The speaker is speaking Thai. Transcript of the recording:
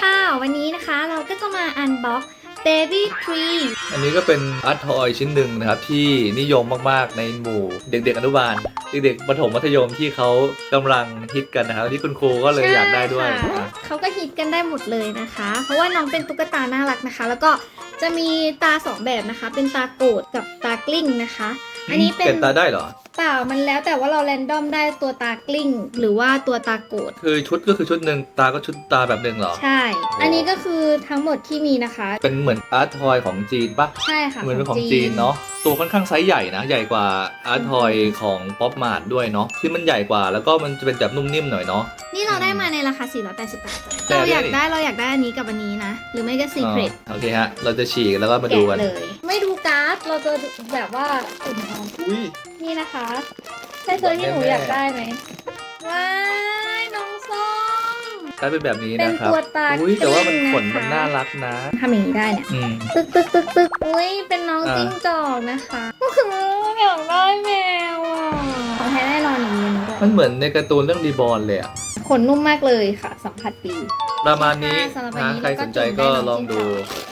ค่ะ วันนี้นะคะเราก็จะมาอันบ็อก Baby Tree อันนี้ก็เป็นอาร์ตทอยชิ้นหนึ่งนะครับ ที่นิยมมากๆในหมู่เด็กๆ อนุบาล เด็กๆประถมมัธยมที่เขากำลังฮิตกันนะครับ ที่คุณครูก็เลยอยากได้ด้วยใช่ค่ะอะเขาก็ฮิตกันได้หมดเลยนะคะ เพราะว่าน้องเป็นตุ๊กตาน่ารักนะคะ แล้วก็จะมีตาสองแบบนะคะ เป็นตาโกรธกับตากลิ้งนะคะ อันนี้เป็นเก็บตาได้เหรอเปล่ามันแล้วแต่ว่าเราแรนดอมได้ตัวตากลิ้ง หรือว่าตัวตาโกรธคือชุดก็คือชุดหนึ่งตาก็ชุดตาแบบหนึ่งเหรอ ใช่ อันนี้ก็คือทั้งหมดที่มีนะคะ เป็นเหมือนอาร์ตทอยของจีนปะใช่ค่ะเหมือนเป็นของจีนเนาะตัวค่อนข้างไซส์ใหญ่นะ ใหญ่กว่าอาร์ตทอยของป๊อปมาร์ทด้วยเนาะที่มันใหญ่กว่าแล้วก็มันจะเป็นแบบนุ่มนิ่มหน่อยเนาะนี่เราได้มาในราคา 488บาทแต่เราอยากดิได้เราอยากได้อันนี้กับอันนี้นะ หรือไม่ก็ Secret อ่าโอเคฮะเราจะฉีกแล้วก็มาดูกันแกะเลย ไม่ดู การ์ดเราจะแบบว่าอุ่นนอนอุ้ย นี่นะคะใช่ตัวที่หนูอยากได้ไหมว้ายน้องส้มกลายเป็นแบบนี้เป็นนะครับตัวตาอุ้ยแต่ว่ามันกลิ้งขนมันนะคะน่ารักนะทำอย่างนี้ได้เนี่ยอืมตึกตึกตึกตึกอุ้ยเป็นน้องอ่าจิ้งจอกนะคะอื้อหืออยากได้แมวอะของแท้แน่นอนอย่างนี้นะมันเหมือนในการ์ตูนเรื่องรีบอร์นเลยอะขนนุ่มมากเลยค่ะสัมผัสดีประมาณนี้ค่ะสำหรับวันนะนี้ใครเราก็สนใจจุ่มได้ก็น้องลองดูจิ้งจ